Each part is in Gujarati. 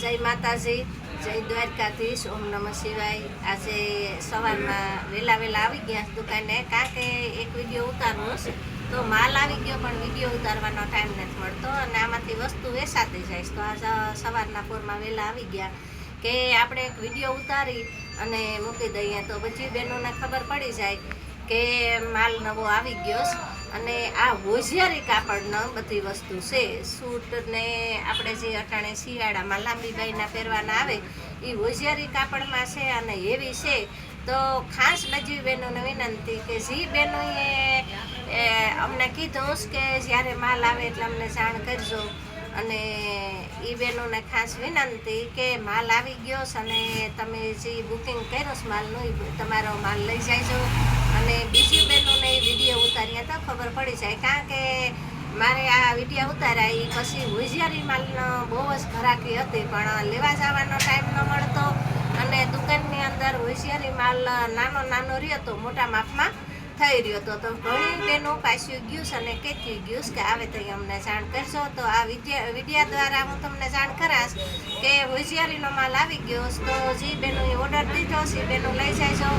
જય માતાજી, જય દ્વારકાધીશ, ઓમ નમઃ શિવાય. આજે સવારમાં વહેલા વહેલા આવી ગયા દુકાને. કારણ કે એક વીડિયો ઉતારવો છે, તો માલ આવી ગયો, પણ વીડિયો ઉતારવાનો ટાઈમ નથી મળતો અને આમાંથી વસ્તુ વેચાતી જાય તો આજે સવારના પોરમાં વહેલા આવી ગયા કે આપણે એક વીડિયો ઉતારી અને મૂકી દઈએ તો બધી બહેનોને ખબર પડી જાય કે માલ નવો આવી ગયો અને આ હોશિયારી કાપડનો બધી વસ્તુ છે. સૂટને આપણે જે અટાણે શિયાળામાં લાંબી બાઈના પહેરવાના આવે એ હોશિયારી કાપડમાં છે અને એવી છે. તો ખાસ બધી બહેનોને વિનંતી કે જે બહેનોએ અમને કીધું કે જ્યારે માલ આવે એટલે અમને જાણ કરજો. અને એ બહેનોને ખાસ વિનંતી કે માલ આવી ગયો અને તમે જે બુકિંગ કર્યો છે માલનું તમારો માલ લઈ જાયજો અને બીજી બહેનોને વીડિયો ઉતાર્યા તો ખબર પડી જાય. કારણ કે મારે આ વીડિયો ઉતાર્યા એ પછી હોશિયારી માલનો બહુ જ ઘરાકી હતી, પણ લેવા જવાનો ટાઈમ ન મળતો અને દુકાનની અંદર હોશિયારી માલ નાનો નાનો રહ્યો હતો મોટા માપમાં થઈ રહ્યો હતો તો ઘણી બહેનો પાછી ગયું છે અને કહેતી ગયું કે આવે તો અમને જાણ કરશો તો આ વિદ્યા વિડિયા દ્વારા હું તમને જાણ કરાશ કે હોશિયારીનો માલ આવી ગયો તો જે બહેનોએ ઓર્ડર દીધો છે. એ બહેનો લઈ જાય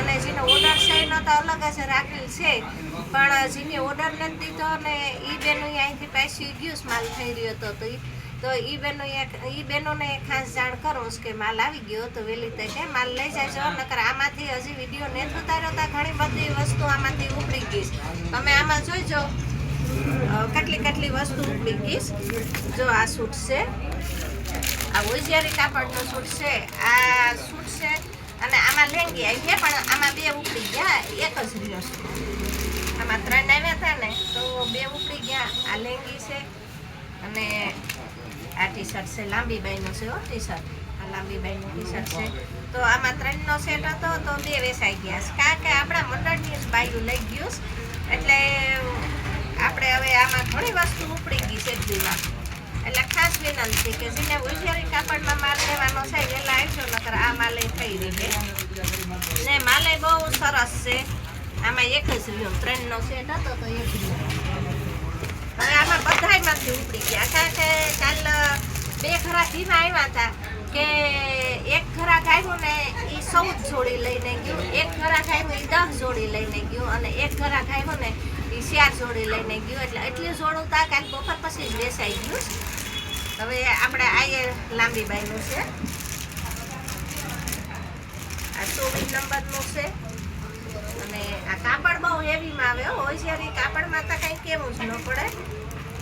અને જેનો ઓર્ડર છે એનો તો અલગ જ રાખેલ છે. પણ જેને ઓર્ડર નથી દીધો ને એ બહેનો અહીંથી પાછી ગયું માલ થઈ રહ્યો હતો તો ઈ તો એ બેનો એ બહેનોને ખાસ જાણ કરું કે માલ આવી ગયો તો વહેલી તકે માલ લઈ જાજો, નકર આમાંથી હજી વીડિયો નથી ઉતાર્યો તો ઘણી બધી વસ્તુ આમાંથી ઉપડી ગઈ તમે આમાં જોઈજો કેટલી કેટલી વસ્તુ ઉપડી ગઈ જો આ સૂટ છે, આ હોશિયારી કાપડનો સૂટ છે, આ સૂટ છે, અને આમાં લેંગી આવી ગયા, પણ આમાં બે ઉપડી ગયા, એક જ રહ્યો છે. આમાં ત્રણ આવ્યા હતા ને, તો બે ઉપડી ગયા, આ લેંગી છે અને આ ટી શર્ટ છે, લાંબી બાઈનું છે હો ટી શર્ટ આ લાંબી બાઈનું ટી શર્ટ છે. તો આમાં ત્રણનો સેટ હતો, તો બે વેચાઈ ગયા છે. કારણ કે આપણા મંડળની જ બાયું લઈ ગયું. એટલે આપણે હવે આમાં ઘણી વસ્તુ ઉપડી ગઈ છે દીમાં એટલે ખાસ વિનંતી કે જેને હોશિયારી કાપડમાં માલ લેવાનો છે વહેલા આવજો નકર આ માલે થઈ રહી. છે ને માલે બહુ સરસ છે. આમાં એક જ રહ્યો, ત્રણનો સેટ હતો, તો એક રહ્યો. હવે આમાં બધાયમાંથી ઉપડી ગયા. કારણ કે કાલ બે ખરા ધીમા આવ્યા હતા કે એક ખરાક આવ્યું ને એ ચૌદ જોડી લઈને ગયું. એક ખરાક આવ્યું એ દસ જોડી લઈને ગયું અને એક ખરાક આવ્યું ને એ ચાર જોડી લઈને ગયું. એટલે એટલી જોડું તા કાલ બપોર પછી જ બેસાઈ ગયું. હવે આપણે આયે લાંબી બાઈનું છે. આ ચોવીસ નંબરનું છે. અને આ કાપડ બહુ હેવીમાં આવે હોશિયારી કાપડમાં તો કાંઈ કેવું જ ન પડે.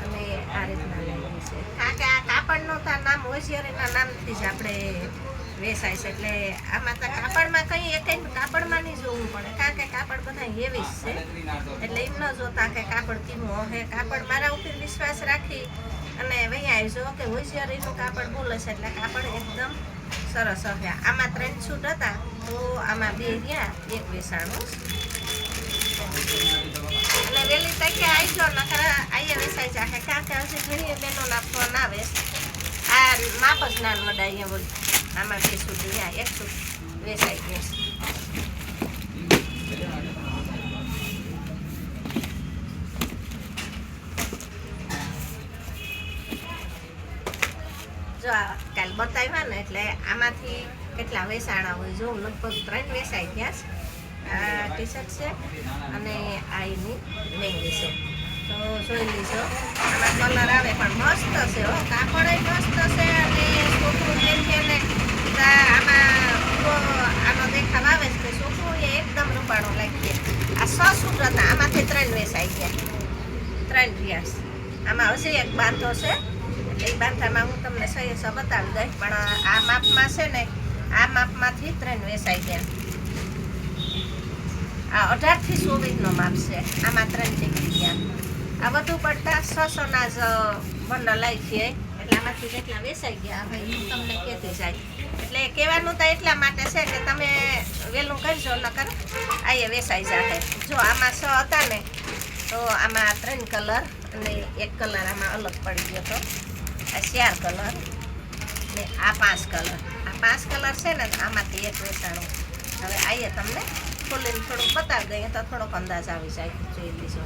અને આ રીતના કારણ કે આ કાપડનું તો નામ હોશિયારીના નામથી જ આપણે વેચાય છે. એટલે આમાં તો કાપડમાં કંઈ એક કાપડમાં નહીં જોવું પડે. કારણ કે કાપડ બધા હેવી જ છે. એટલે એમ ન જોતા કે કાપડ કીમું હે કાપડ મારા ઉપર વિશ્વાસ રાખી અને વૈયા આવજો કે હોશિયારીનું કાપડ બોલે છે એટલે કાપડ એકદમ સરસ હશે. આમાં ત્રણ છૂટ હતા, તો આમાં બે રહ્યા, એક વેસાણું અને વહેલી તકે આવજો નકર અહીંયા વેસાઈ જાહે. કારણ કે હજી ઘણી બહેનોના ફોન આવે આ માપ જ નાન વડા અહીંયા બોલ આમાં બે છૂટ રહ્યા એક છૂટ વેસાઈ છે. જો આ કાલ બતાવ્યા ને, એટલે આમાંથી કેટલા વેસાણા હોય, જો લગભગ ત્રણ વેસાઈ ગયા છે. આ ટી શર્ટ છે અને આ એની લેંગી છે. તો જોઈ લીજો. આમાં કલર આવે પણ મસ્ત છે હો. કાપડ મસ્ત છે અને છોકરું જે છે ને આમાં આનો દેખાવ આવે છે છોકરું એ એકદમ રૂપાણું લાગીએ આ સ સૂટ હતા, આમાંથી ત્રણ વેસાઈ ગયા. ત્રણ રહ્યા આમાં હજી એક બાંધો છે. એ બાંધામાં હું તમને સહી બતાવી દઈશ. પણ આ માપમાં છે ને, આ માપમાંથી ત્રણ વેસાઈ ગયા. આ અઢારથી ચોવીસનો માપ છે. આમાં ત્રણ નીકળી ગયા આ બધું પડતા છસોના જ આવી છે. એટલે આમાંથી જેટલા વેચાઈ ગયા, હવે હું તમને કહેતી જાય. એટલે કહેવાનું તો એટલા માટે છે કે તમે વહેલું કરજો, નકર આયે વેચાઈ જાય જો આમાં છ હતા ને, તો આમાં ત્રણ કલર અને એક કલર આમાં અલગ પડી ગયો હતો આ ચાર કલર ને આ પાંચ કલર. આ પાંચ કલર છે ને આમાંથી એક વેચાણું હવે આઈએ તમને ખોલીને થોડુંક બતાવી દઈએ તો થોડોક અંદાજ આવી જાય જોઈ લીધો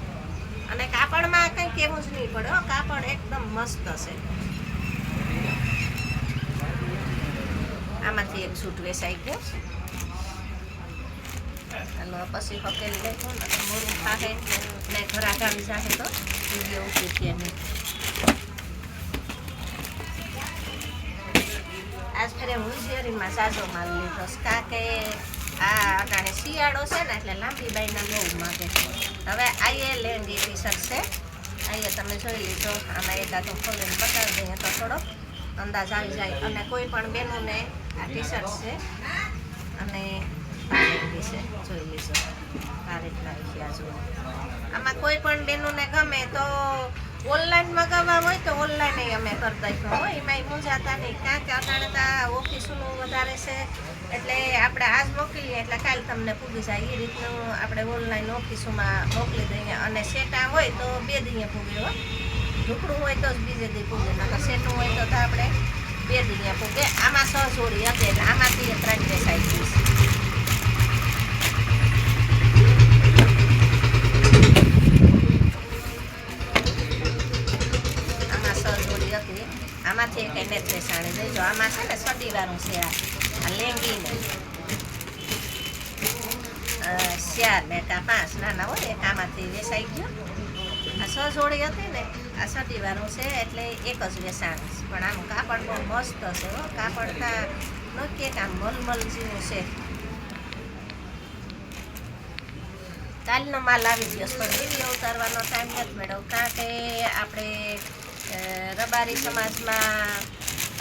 અને કાપડમાં કંઈ કહેવું જ નહીં પડે હો, કાપડ એકદમ મસ્ત છે આમાંથી એક સૂટ વેસાઈ ગયો. અને પછી હકેલ લેખો અને મોરું ખાહે ને ઘર આવી જાહે તો વીડિયો ઉતરી કે નહીં. આજ ફેરે હુંજિયરીમાં સાજો માલ લીધો. છે. આ અટાણે શિયાળો છે ને એટલે લાંબી બાઈના બહુ માગે હવે આઈએ લેંગી ટી શર્ટ છે. આઈએ તમે જોઈ લીધો. આમાં એકાદો ખોલીને બતાવી દઈએ તો થોડો અંદાજ આવી જાય. અને કોઈ પણ બહેનોને આ ટી શર્ટ છે. અને છે. જોઈ લીધો. આ રીતના આમાં કોઈ પણ બહેનોને ગમે તો ઓનલાઈન મગાવવા હોય તો ઓનલાઈન અમે કરી દઈશું હો એમાં મૂંઝાતા નહીં. કારણ કે અટાણે તો આ ઓફિસનું વધારે છે. એટલે આપણે આજ મોકલીએ એટલે કાલ તમને પૂગી જાય. એ રીતનું આપણે ઓનલાઈન ઓફિસોમાં મોકલી દઈએ. અને સેટા હોય તો બે દીએ પૂગે હો. ઢુકડું હોય તો જ બીજે દી પૂગે. નકર સેટું હોય તો આપણે બે દીએ પૂગે. આમાં સ જોડી હતી એટલે આમાંથી ત્રણ દેખાઈ સાઈઝ આમાંથી એક એને જ બેસાડી. દેજો આમાં છે ને સડીવાળું છે આ લેંગીને. ચાર બેટા પાંચ નાના હોય આમાંથી વેસાઈ ગયો. આ સ જોડી હતી ને, આ સડીવાળું છે એટલે એક જ વેસાણ પણ આમ કાપડ બહુ મસ્ત છે કાપડ તા નક્કી કામ મલમલ જેવું છે. કાલનો માલ આવી ગયો પણ વીડિયો ઉતારવાનો ટાઈમ નથી મેળવ કારણ કે આપણે રબારી સમાજમાં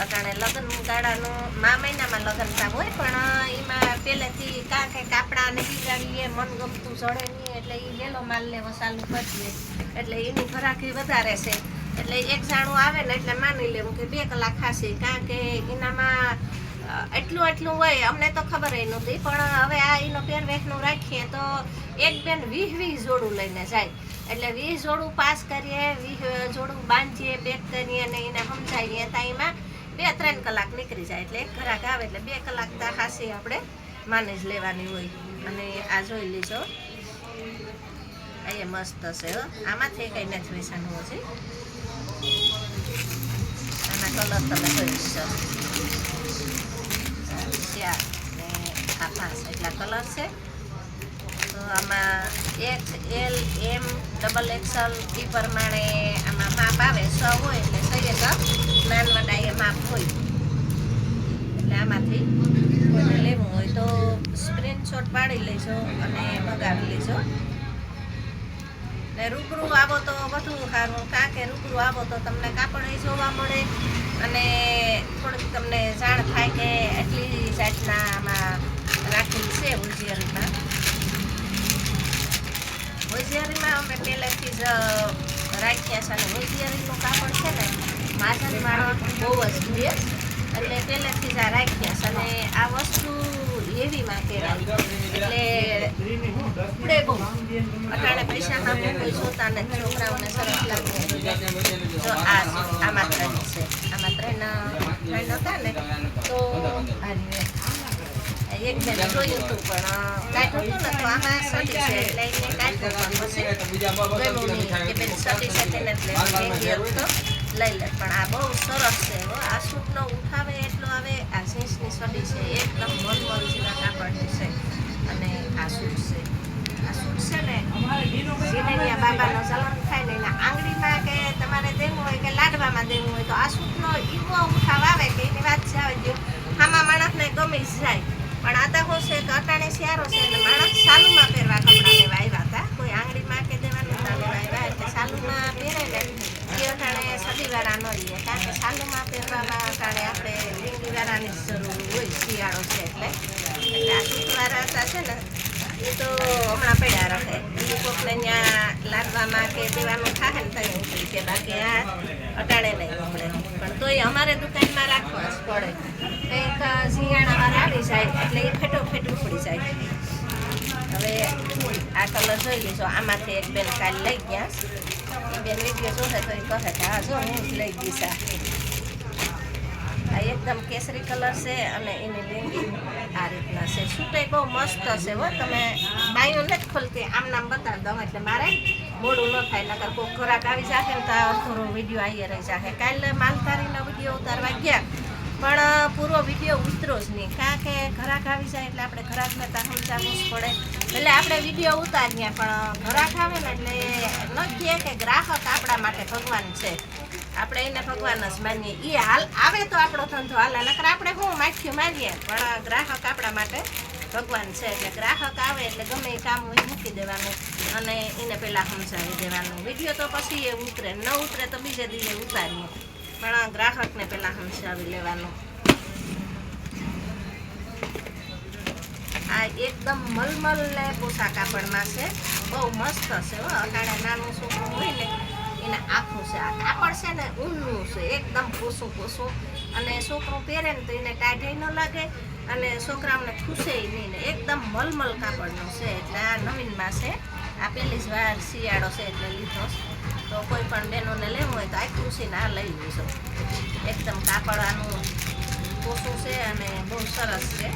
અટાણે લગ્ન ગાળાનું મા મહિનામાં લગ્ન થા હોય, પણ એમાં પહેલેથી કારણ કે કાપડા ને બીજાડીએ મનગમતું જડે નહીં, એટલે એ લેલો માલને વસાલું કરીએ. એટલે એની ઘરાકી વધારે છે. એટલે એક જાણું આવે ને, એટલે માની લેવું કે બે કલાક ખાશે કારણ કે એનામાં એટલું એટલું હોય, અમને તો ખબર નહોતી, પણ હવે આ એનો પહેરવેશનું રાખીએ તો એક બેન વીસ વીસ જોડું લઈને જાય. એટલે વીસ જોડું પાસ કરીએ, વીસ જોડું બાંધીએ પેક કરીએ અને એને સમજાવીએ. તો એમાં બે ત્રણ કલાક નીકળી જાય એટલે એક ઘરાક આવે એટલે બે કલાક તો ખાસી આપણે માને જ લેવાની હોય. અને આ જોઈ લીજો. અહીંયા મસ્ત છે આમાંથી કંઈ નથી વેચાણું છે આના કલર તમે જોઈ લીધો. ચાર ને આ પાંચ, એટલા કલર છે. આમાં એક એલ એમ ડબલ એક્સલ એ પ્રમાણે આમાં માપ આવે, સ હોય એટલે સહીએ તો નાનવડા એ માપ હોય. એટલે આમાંથી લેવું હોય તો સ્ક્રીનશોટ પાડી લેજો અને મગાવી લેજો. ને રૂબરૂ આવો તો વધુ સારું કારણ કે રૂબરૂ આવો તો તમને કાપડ જોવા મળે અને થોડીક તમને જાણ થાય કે એટલી જાતના આમાં રાખેલી છે ઉજિયરીમાં ઉજિયરીમાં અમે પહેલેથી જ રાખ્યા છે. અને ઉજિયરીનું કાપડ છે ને માધન માણસ બહુ જ જોઈએ. એટલે પહેલેથી જ આ રાખ્યા છે. અને આ વસ્તુ હેવીમાં કહેવાય એટલે ઉપડે બહુ. અટાણે પૈસા આપે કોઈ જોતા ને છોકરાઓને સરસ લાગે. જો આ આમાં ત્રણ છે. આમાં ત્રણ હતા ને, તો. એક જોયું હતું પણ કાઢ્યું હતું ને સડી છે એટલે એને કાઢ્યું પછી કે બેન સડી છે લઈ લે પણ આ બહુ સરસ છે આ સૂટનો ઉઠાવે એટલો આવે આ જીન્સની સડી છે એકદમ મન જેવા કાપડ છે અને આ સૂટ છે આ સૂટ છે ને સિનેરિયા બાબાનો સલન થાય ને એના આંગળીમાં કે તમારે દેવું હોય કે લાડવામાં દેવું હોય તો આ સૂટનો એવો ઉઠાવ આવે કે એની વાત છે આવે જો આમાં માણસને ગમી જાય પણ આતા હું છે કે અટાણે શિયાળો છે એટલે માણસ સાલુમાં પહેરવા કપડાં લેવા આવ્યા હતા. કોઈ આંગળીમાં કે દેવાનું ના લેવા આવ્યા એટલે સાલુમાં પહેરે ને એ અટાણે સદીવાળા ન રહીએ કારણ કે સાલુમાં પહેરવામાં અટાણે આપણે લીંગીવાળાની જરૂર હોય, શિયાળો છે એટલે. એટલે આ સૂટવાળા હતા છે ને, એ તો હમણાં પડ્યા રહે. એ કોકને ત્યાં લાદવામાં કે દેવાનું થાય ને તઈ કે બાકી આ અટાણે નહીં ઉપડે પણ તોય અમારે દુકાનમાં રાખવા જ પડે. કંઈક શિયાળામાં આવી જાય, એટલે એ ફેટોફેટ ઉપડી જાય. હવે આ કલર જોઈ લેજો. આમાંથી એક બેન કાલ લઈ ગયા. એ બેન વીડિયો જોશે તો એ કહે કે, હા, જો, હું જ લઈ ગઈશ આ એકદમ કેસરી કલર છે અને એની લીંગી આ રીતના છે. સૂટે બહુ મસ્ત છે હો. તમે બાયું નથી ખોલતી. આમ નામ બતાવી દઉં એટલે મારે મોડું ન થાય, નકર કોઈ ખોરાક આવી જાશે ને તો થોડો વીડિયો આવી રહી જશે. કાલે માલધારીનો વીડિયો ઉતારવા ગયા, પણ પૂરો વીડિયો ઉતરો જ નહીં. કારણ કે ઘરાક આવી જાય એટલે આપણે ઘરાકને તો સમજાવવું જ પડે. એટલે આપણે વીડિયો ઉતારીએ, પણ ઘરાક આવે ને એટલે ન કહે કે ગ્રાહક આપણા માટે ભગવાન છે. આપણે એને ભગવાન જ માનીએ. એ હાલ આવે તો આપણો ધંધો હાલ, નકર આપણે શું માખ્યું માનીએ પણ ગ્રાહક આપણા માટે ભગવાન છે એટલે ગ્રાહક આવે એટલે ગમે એ કામ હોય મૂકી દેવાનું અને એને પહેલાં સમજાવી દેવાનું. વીડિયો તો પછી એ ઉતરે, ન ઉતરે તો બીજે દિવસે ઉતારીએ. પણ ગ્રાહકને પહેલાં સમજાવી લેવાનું. આ એકદમ મલમલ ને પોસા કાપડમાં છે. બહુ મસ્ત છે હો, અટાણે નાનું છોકરું હોય ને, એને આખું છે. આ કાપડ છે ને ઊનનું છે, એકદમ પોસું પોસું. અને છોકરું પહેરે ને તો એને ટાઢે ન લાગે અને છોકરાઓને ખુશે નહીં ને, એકદમ મલમલ કાપડનું છે એટલે આ નવીનમાં છે. આ પહેલી જ વાર શિયાળો છે એટલે લીધો તો કોઈ પણ બહેનોને લેવું હોય તો આ ખુશીને આ લઈ લેજો. એકદમ કાપડ આનું પોસું છે અને બહુ સરસ છે.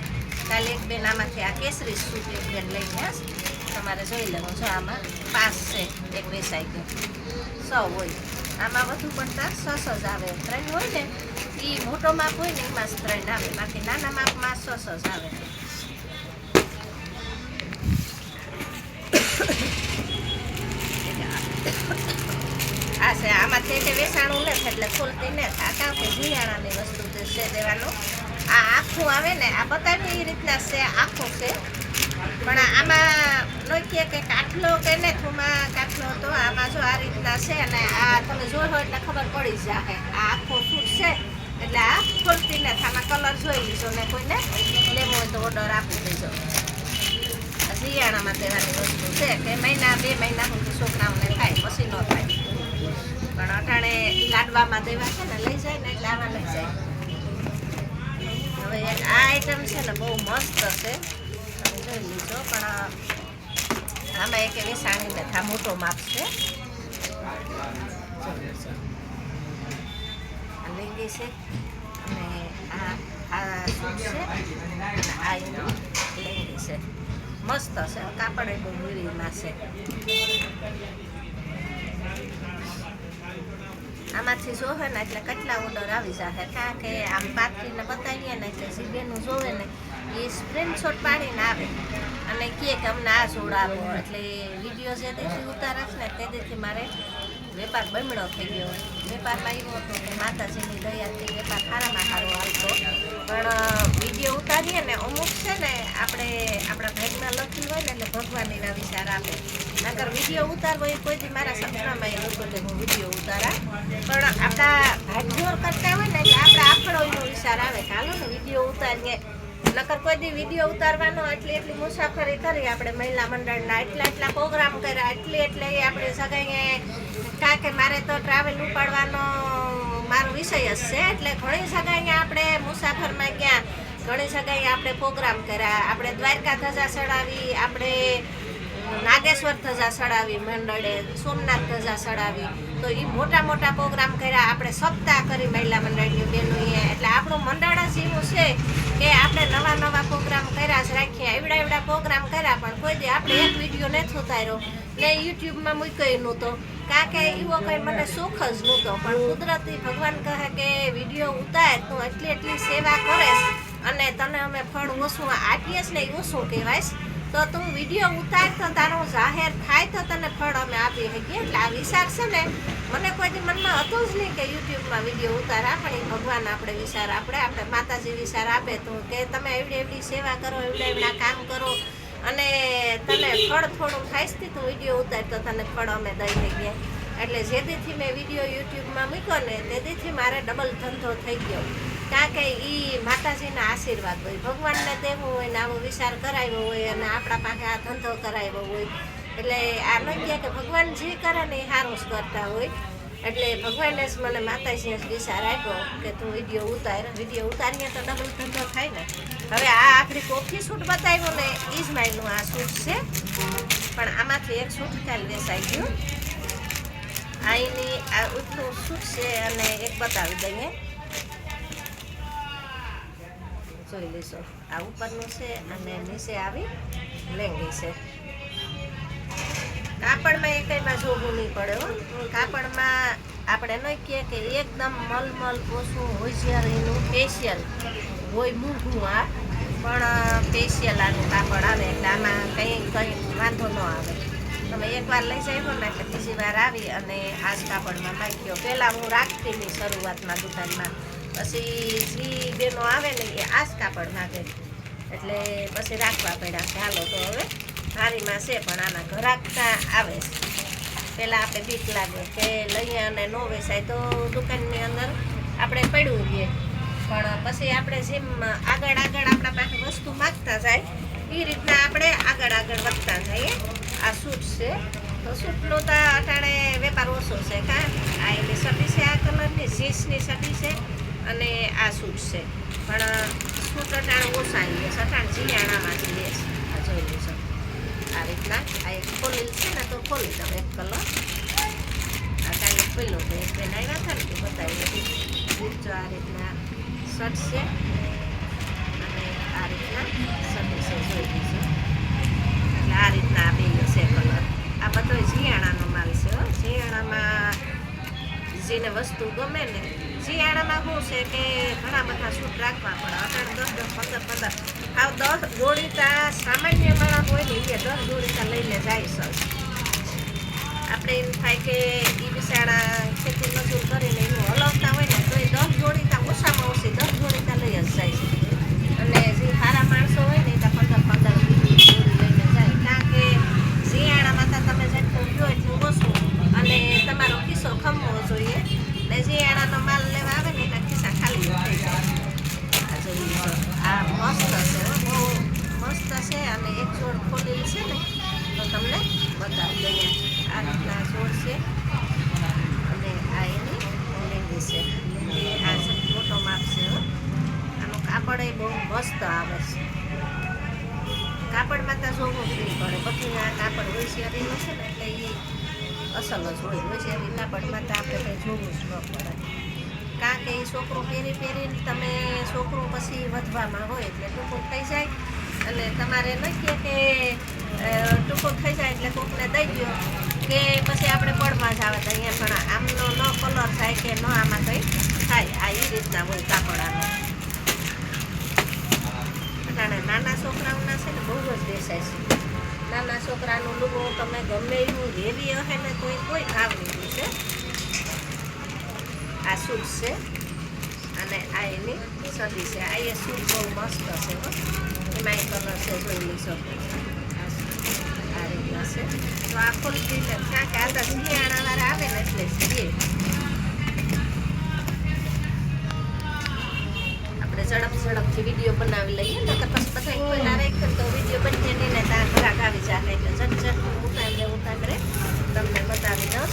કાલે એક બેન આમાંથી આ કેસરી સૂટ એક બેન લઈ ગયા તમારે જોઈ લેવું છે, આમાં પાસ છે એક વેસાઈ ગયો સૌ હોય. આમાં વધુ પડતા સસ જ આવે. ત્રણ હોય ને એ મોટો માપ હોય ને, એમાં જ ત્રણ આવે. બાકી નાના માપમાં સસ જ આવે. આ છે, આમાં આમાંથી તે વેસાણું નથી એટલે ખોલતી ને આ કાં જીયાણાની વસ્તુ છે દેવાનું આ આખું આવે ને, આ બતાવી એ રીતના છે, આખું છે. પણ આમાં લખીએ કે કાટલો કે ને થુમાં કાટલો તો આમાં જો આ રીતના છે અને આ તમે જોયો એટલે ખબર પડી જાય આ આખો સૂટ છે, એટલે આ ખોલતી થામાં કલર જોઈ લીધો ને કોઈને લેવો હોય તો ઓર્ડર આપી દેજો શિયાળામાં દેવાની વસ્તુ છે કે મહિના, બે મહિના સુધી છોકરાઓને થાય, પછી ન થાય. પણ અટાણે લાડવામાં દેવા છે ને લઈ જાય ને આમાં લઈ જાય. હવે આ આઈટમ છે ને બહુ મસ્ત છે. તમે જોઈ પણ આમાં એક એવી સાણી થા મોટો માપ છે લેજો. છે અને આ આ સૂટ છે આ લેંગી છે મસ્ત છે કાપડ એ બહુ મીડીમાં છે આમાંથી જોવે ને એટલે કેટલા ઓર્ડર આવી જશે કારણ કે આમ પાથરીને બતાવીએ ને એટલે સીબેનું જોવે ને એ સ્ક્રીનશોટ પાડીને આવે. અને કહે કે અમને આ જોડાવો એટલે વીડિયો જે તેથી ઉતારે છે ને તેથી મારે વેપાર બમણો થઈ ગયો. વેપારમાં એવું હતું કે માતાજીની દયાથી વેપાર સારામાં સારો આવતો. પણ વીડિયો ઉતારીએ ને અમુક છે ને આપણે આપણા ભાગમાં લખ્યું હોય ને એટલે ભગવાન એના વિચાર આપે. નકર વીડિયો ઉતારવો એ કોઈ દી મારા સપનામાં એવું હતું કે હું વીડિયો ઉતારા. પણ આપણા ભાગજોર કરતા હોય ને એટલે આપણા આપણો એનો વિચાર આવે હાલો ને વીડિયો ઉતારીએ. નકર કોઈ દી વીડિયો ઉતારવાનો એટલી એટલી મુસાફરી કરી આપણે મહિલા મંડળના એટલા એટલા પ્રોગ્રામ કર્યા એટલી એટલે આપણે સગાઈએ કારણ કે મારે તો ટ્રાવેલ ઉપાડવાનો મારો વિષય જ છે. એટલે ઘણી સગાઈએ આપણે મુસાફરમાં ગયા, ઘણી સગાઈએ આપણે પ્રોગ્રામ કર્યા. આપણે દ્વારકા ધજા ચડાવી આપણે નાગેશ્વર ધજા ચડાવી મંડળે, સોમનાથ ધજા ચડાવી તો એ મોટા મોટા પ્રોગ્રામ કર્યા. આપણે સપ્તાહ કરી મહિલા મંડળની બહેનોએ એટલે આપણું મંડળ જ એવું છે કે આપણે નવા નવા પ્રોગ્રામ કર્યા જ રાખીએ. એવડા એવડા પ્રોગ્રામ કર્યા, પણ કોઈ દે આપણે એક વીડિયો નથી ઉતાર્યો. ને યુટ્યુબમાં મૂક્યો નહોતો. કારણ કે એવો કંઈ મને સુખ જ નહોતો. પણ કુદરતી ભગવાન કહે કે વીડિયો ઉતાર, તું એટલી એટલી સેવા કરેશ અને તને અમે ફળ ઓછું આપીએ ને એ ઓછું કહેવાય. તો તું વીડિયો ઉતાર તો તારો જાહેર થાય તો તને ફળ અમે આપી શકીએ. એટલે આ વિચાર છે ને મને કોઈ દી મનમાં હતું જ નહીં કે યુટ્યુબમાં વીડિયો ઉતારા, પણ એ ભગવાન આપણે વિચાર આપણે આપણે માતાજી વિચાર આપે તો કે તમે એવડી એવડી સેવા કરો, એવડા એવડા કામ કરો અને તને ફળ થોડું ખાઈશથી તું વીડિયો ઉતાર તો તને ફળ અમે દઈ ગયા એટલે જે દીથી મેં વીડિયો યુટ્યુબમાં મૂક્યો ને તે દીથી મારે ડબલ ધંધો થઈ ગયો. કારણ કે એ માતાજીના આશીર્વાદ હોય, ભગવાનને દેવું હોય ને આવો વિચાર કરાવ્યો હોય અને આપણા પાસે આ ધંધો કરાવ્યો હોય. એટલે આ ન કહે કે ભગવાન જે કરે ને એ સારું જ કરતા હોય. એટલે ભગવાને જ મને માતાજીએ દિશા રાખ્યો કે તું વીડિયો ઉતાર. વીડિયો ઉતારીએ તો ડબલ ધંધો થાય ને. હવે આ આખરી કોફી સૂટ બતાવ્યું ને એ જ માયનું આ સૂટ છે. પણ આમાંથી એક સૂટ કાલ વેચાઈ ગયું. અહીંની આ ઉઠનું સૂટ છે અને એક બતાવી દઈએ. જોઈ લેશો. આ ઉપરનું છે અને નીચે આવી લેંગી છે. કાપડમાં એ કંઈમાં જોવું નહીં પડે, હો. કાપડમાં આપણે ન કહીએ કે એકદમ મલમલ ઓછું હોશિયારીનું ફેશિયલ હોય મૂંઘું આ, પણ ફેશિયલ આનું કાપડ આવે એટલે આમાં કંઈ કંઈ વાંધો ન આવે. તમે એકવાર લઈ જાય ને એટલે બીજી વાર આવી અને આ જ કાપડમાં નાખ્યો પહેલાં હું રાખતી નહીં શરૂઆતમાં દુકાનમાં. પછી જે બેનો આવે ને એ આ જ કાપડ નાખે એટલે પછી રાખવા પડ્યા ચાલો તો હવે. હારીમાં છે, પણ આના ઘરાકતા આવે છે. પહેલાં આપણે બીક લાગે કે લઈએ અને ન વેચાય તો દુકાનની અંદર આપણે પડ્યું રહીએ પણ પછી આપણે જેમ આગળ આગળ આપણા પાસે વસ્તુ માગતા જાય, એ રીતના આપણે આગળ આગળ વધતા જઈએ. આ સૂટ છે. તો સૂટનો તો અટાણે વેપાર ઓછો છે, કાં? આ એની સટી છે, આ કલરની, જીન્સની સટી છે અને આ સૂટ છે. પણ સૂટ અટાણે ઓછા છે. અટાણે આ લે છે આ રીતના આ એક ખોલેલ છે ને તો ખોલી દઉં એક કલર આ કાલે પેલો તો એક બેન આવ્યા હતા ને તે બતાવી આ રીતના શર્ટ છે અને આ રીતના શર્ટ છે જોઈ લીધું એટલે આ રીતના આ બે છે કલર આ બધો શિયાળાનો માલ છે શિયાળામાં જેને વસ્તુ ગમે ને શિયાળામાં શું છે કે ઘણા બધા સૂટ રાખવા પડે અઢાર દસ દસ પંદર પંદર આવ દસ ગોળીતા સામાન્ય માણસ હોય ને એ દસ ગોળીતા લઈને જાય સર આપણે એમ થાય કે એ બિચારા ખેતી મજૂર કરીને એનું હલવતા હોય ને તો એ દસ ગોળીતા ઓછામાં ઓછી દસ જોડીતા લઈ જ જાય છે અને જે સારા માણસો હોય ને એ તો પંદર પંદર વીસ જોડી લઈને જાય કારણ કે શિયાળામાં તો તમે જેટલું લ્યો એટલું ઓછું અને તમારો ખિસ્સો ખમવો જોઈએ ને શિયાળાનો માલ લેવા આવે ને એના ખિસ્સા ખાલી થઈ જાય આ જોઈ લો. આ મસ્ત છે હો, બહુ મસ્ત છે અને એક જોડ ખોલેલી છે ને તો તમને બતાવી દઈએ આ રીતના જોડ છે અને આ એની લેંગી છે લેંગી આ છે મોટો માપ છે હો. આનું કાપડ એ બહુ મસ્ત આવે છે કાપડમાં તો જોવું જ નહીં પડે બધું આ કાપડ હોશિયારીનું છે ને એટલે એ અસલ જ હોય. હોશિયારી કાપડમાં તો આપણે કંઈ જોવું જ ન પડે. કારણ કે એ છોકરો પહેરી પહેરીને તમે છોકરું પછી વધવામાં હોય એટલે ટૂંકું થઈ જાય. અને તમારે કહે કે ટૂંકું થઈ જાય એટલે કોકને દઈ દો કે પછી આપણે પડમાં જ આવે તો અહીંયા પણ આમનો ન કલર થાય કે ન આમાં કંઈ થાય. આ એ રીતના હોય કાપડાનો. અટાણે નાના છોકરાઓના છે ને બહુ જ દેસાય છે. નાના છોકરાનું લુગડું તમે ગમે એવું હેવી હશે ને તો કોઈ નહીં છે. આ સૂટ છે અને આ એની સદી છે. આ એ સૂટ બહુ મસ્ત છે હો. એમાં કલર છે જોઈ લેશો. આ રીતના છે. તો આ ખોલતી ને ક્યાં કે આ શિયાળાવાળા આવે ને એટલે સીએ ઝડપ ઝડપથી વીડિયો બનાવી લઈએ. ને તો પછી બધા કોઈ ના રાખે તો વીડિયો બની નહીં ને ત્યાં ઘરાક આવી જાય એટલે ઝટ ઝટ ઉતારે ઉતારે તમને બતાવી દઉં.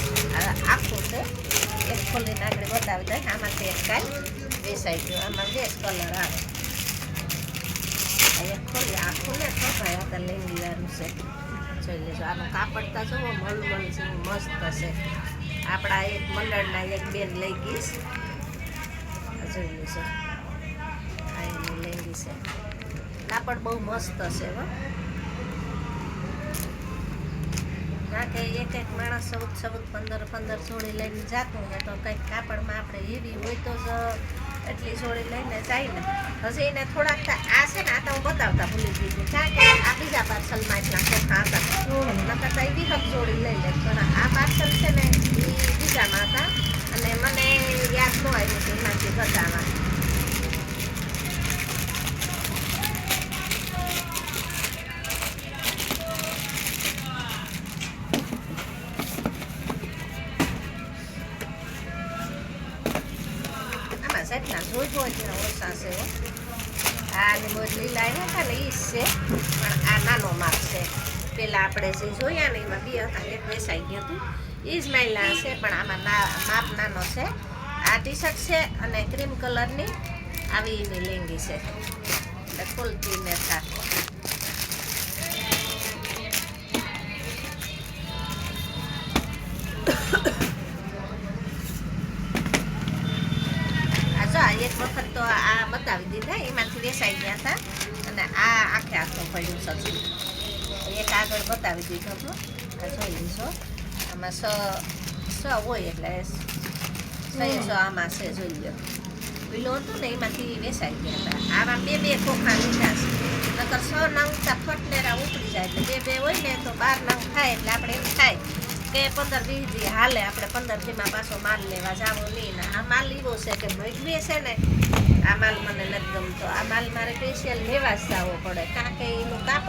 આખો છે. એક ખોલીને આપણે બતાવી દઈએ આમાંથી એક કાંઈ વેસાઈ ગયો આમાં બે કલર આવે. એક ખોલી આખું ને તો ભાઈ આ તો લેવાનું છે. જોઈ લેજો, આનું કાપડ તો જુઓ, મલમલ જેવું મસ્ત છે. આપણા એક મંડળના એક બેન લઈ ગઈશ જોઈ લેજો. લેંગી છે. કાપડ બહુ મસ્ત છે, હો. કે એક એક માણસ સૌદ સૌદ પંદર પંદર જોડી લઈને જતું હોય તો કંઈક કાપડમાં આપણે એવી હોય તો જ એટલી જોડી લઈને જાય ને. હજી એને થોડાક આ છે ને, આ તો હું બતાવતા ભૂલી ગઈ છું. કારણ કે આ બીજા પાર્સલમાં એટલા ચોખા હતા. નકર તો એવી હક જોડી લઈ લે. પણ આ પાર્સલ છે ને, એ બીજામાં હતા. અને મને યાદ ન આવ્યું કે એમાંથી બતાવવા ઓછા છે આ બહુ લીલા આવ્યા હતા ને એ છે પણ આ નાનો માપ છે પહેલાં આપણે જે જોયા ને એમાં બે હતા એક વેસાઈ ગયું હતું એ જ માયલા છે, પણ આમાં માપ નાનો છે. આ ટી શર્ટ છે અને ક્રીમ કલરની. આવી એની લેંગી છે. એટલે ખોલતી ને સાથે એક વખત તો આ બતાવી દીધા, એમાંથી વેસાઈ ગયા હતા. અને આ આખે આખું પડ્યું સજુ એક આગળ બતાવી દીધો હતો. આ જોઈ લીધો. આમાં સ સ હોય એટલે સો આમાં છે, જોઈ લો પેલું હતું ને એમાંથી વેસાઈ ગયા હતા. આવા બે બે ખોખા લીધા છે. નકર સો નંગ ફટનેરા ઉપડી જાય એટલે બે બે હોય ને તો બાર નંગ થાય એટલે આપણે એમ થાય. કે પંદર વીસ હાલે, આપણે પંદર દીમાં પાછો માલ લેવા જાવો નહીં. આ માલ એવો છે કે ભેગવે છે ને, આ માલ મને નથી ગમતો. આ માલ મારે સ્પેશિયલ લેવા જ જવો પડે, કારણ કે એનું કાપડ